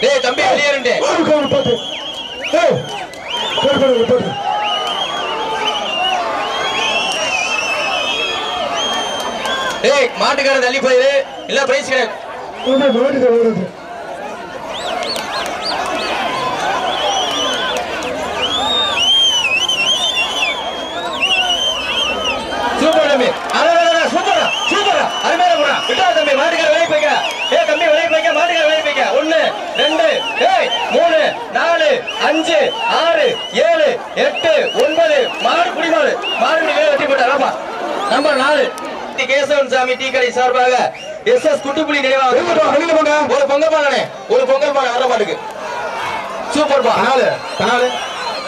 டேய் தம்பி வெளியேறுண்டே போட்டு ஏய் போட்டு டேய் மாட்டுக்காரன் தள்ளி போயிரு. இல்ல பிரைஸ் கிடையாது. மாட்டுக்காரன் ஏய் மூணு நாலு அஞ்சு ஆறு ஏழு எட்டு ஒன்பது மாடு குடிமாடு. மாடு வெற்றி போட்டாராமா நம்பர் நாலு. டி. கேசவன் சாமி டீ கடை சார்பாக எஸ் எஸ் குட்டுப்புலி நினைவாக ஒரு பொங்கல் பாடனே ஒரு பொங்கல் பாடம் ஆடுற பாட்டுக்கு சூப்பர் பா நாலு நாலு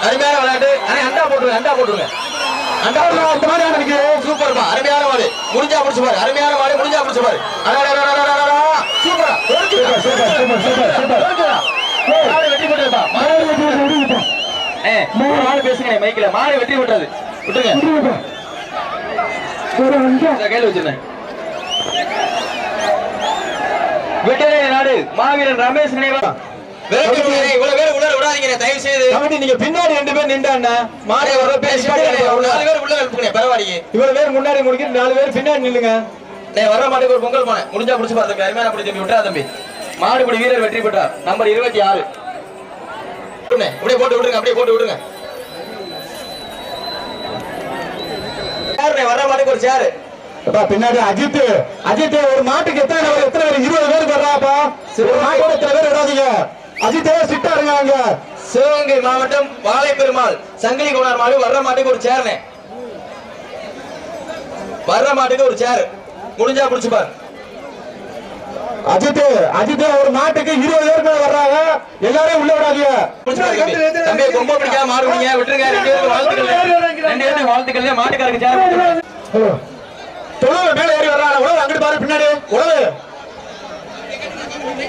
அருமையான விளையாட்டு. ஆனா அண்டா போட்டுருங்க அண்டா போட்டுருங்க. அண்டா அந்த மாதிரி எனக்கு சூப்பர் பா அருமையான மாடு முடிஞ்சா பிடிச்சு பாரு. அருமையான மாடு முடிஞ்சா பிடிச்சு பாரு. சூப்பரா சூப்பர் சூப்பர் சூப்பர். மூணு மாடு பேசுங்க மைக்ல மாடு வெட்டி விட்டது. விட்டுருங்க. கையில வச்சிருந்தேன். வெட்டரே நாடு. மாவீரன் ரமேஷ் நினைவா. இவ்வளவு பேர் உள்ள விடாதீங்க தயவு செய்து கமிட்டி நீங்க பின்னாடி ரெண்டு பேர் நின்றாண்ணா மாடு வர பேசி பேசி ஒரு நாலு பேர் உள்ள எழுப்புங்க பரவாயில்லையே. இவ்வளவு பேர் முன்னாடி முடிக்கிட்டு நாலு பேர் பின்னாடி நில்லுங்க. வர மாட்டுக்கு ஒரு பொங்கல் போனேன். முடிஞ்சா பிடிச்சு பாரு தம்பி அருமையான பிடி தம்பி விட்டா தம்பி. மாடுபிடி வீரர் வெற்றி பெற்றார். நம்பர் இருபத்தி ஆறு. அப்படியே போட்டு விட்டுருங்க அப்படியே போட்டு விட்டுருங்க. சேருண்ணே, வர்ற மாட்டுக்கு ஒரு சேரு. பின்னாடி அஜித். அஜித் ஒரு மாட்டுக்கு எத்தனை எத்தனை பேர் இருபது பேர் வர்றாப்பா? ஒரு மாட்டோட எத்தனை பேர் விடாதீங்க அஜித்தே சிட்டா இருங்க அங்க. சிவகங்கை மாவட்டம் வாழை பெருமாள் சங்கிலி கோணார் மாடு வர்ற மாட்டுக்கு ஒரு சேர்னே வர்ற மாட்டுக்கு ஒரு சேர். முடிஞ்சா பிடிச்சு பாரு அஜித் அஜித் ஒரு மாட்டுக்கு இருபது பேர் மேல வர்றாங்க. எல்லாரையும் உள்ள விடாதீங்க. பாரு தம்பி. கொம்ப பிடிக்காம விட்டுருங்க. ரெண்டு பேருக்கு வாழ்த்துக்கள். ரெண்டு வாழ்த்துக்கள் சேர். தொழுவு மேல ஏறி வர்றாங்க. உழவு அங்கிட்டு பாரு பின்னாடி. உழவு.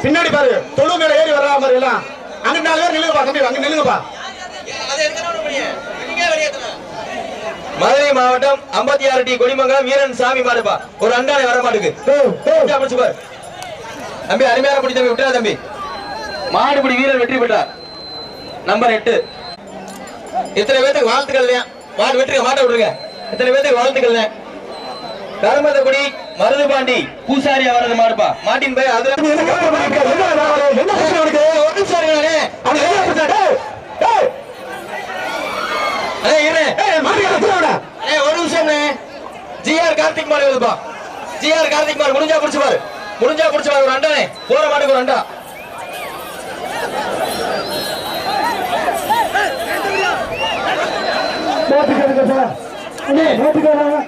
பின்னாடி பாரு. தொழு மேல ஏறி வர்றா மாதிரி எல்லாம். அங்கிட்டு நாலு பேர் நில்லுங்கப்பா தம்பி அங்க நில்லுங்கப்பா. மதுரை மாவட்டம் ஐம்பத்தி ஆறு டி கொடிமங்கலம் வீரன் சாமி மாடுப்பா. ஒரு அண்டானை வர மாட்டுக்கு. தம்பி அருமையாக பிடி தம்பி விட்டுறா தம்பி. மாடுபிடி வீரர் வெற்றி பெற்றார். நம்பர் எட்டு. இத்தனை பேர்த்துக்கு வாழ்த்துக்கள் மாடு வெற்றி மாட்ட விடுங்க இத்தனை பேருக்கு வாழ்த்துக்கள் தர்மதகுடி மருதுபாண்டி பூசாரி அவரது மாடுப்பா. மாட்டின் பை அது ஒரு நிமிஷம் ஜிஆர் கார்த்திக் மாடு ஜிஆர் கார்த்திக் மாடு முடிஞ்சா பிடிச்சு பாரு. முடிஞ்சா பிடிச்சு பாரு ஒரு அண்டானே போற மாட்டுக்கு ஒரு அண்டா மாட்டுக்காரங்க சார். அண்ணே, மாட்டுக்காரங்க.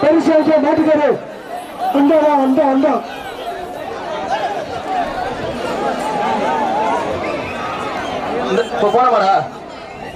பெருசா மாட்டுக்காரு. அண்டா அண்டா, அண்டா. இந்த- இப்ப போன மாடா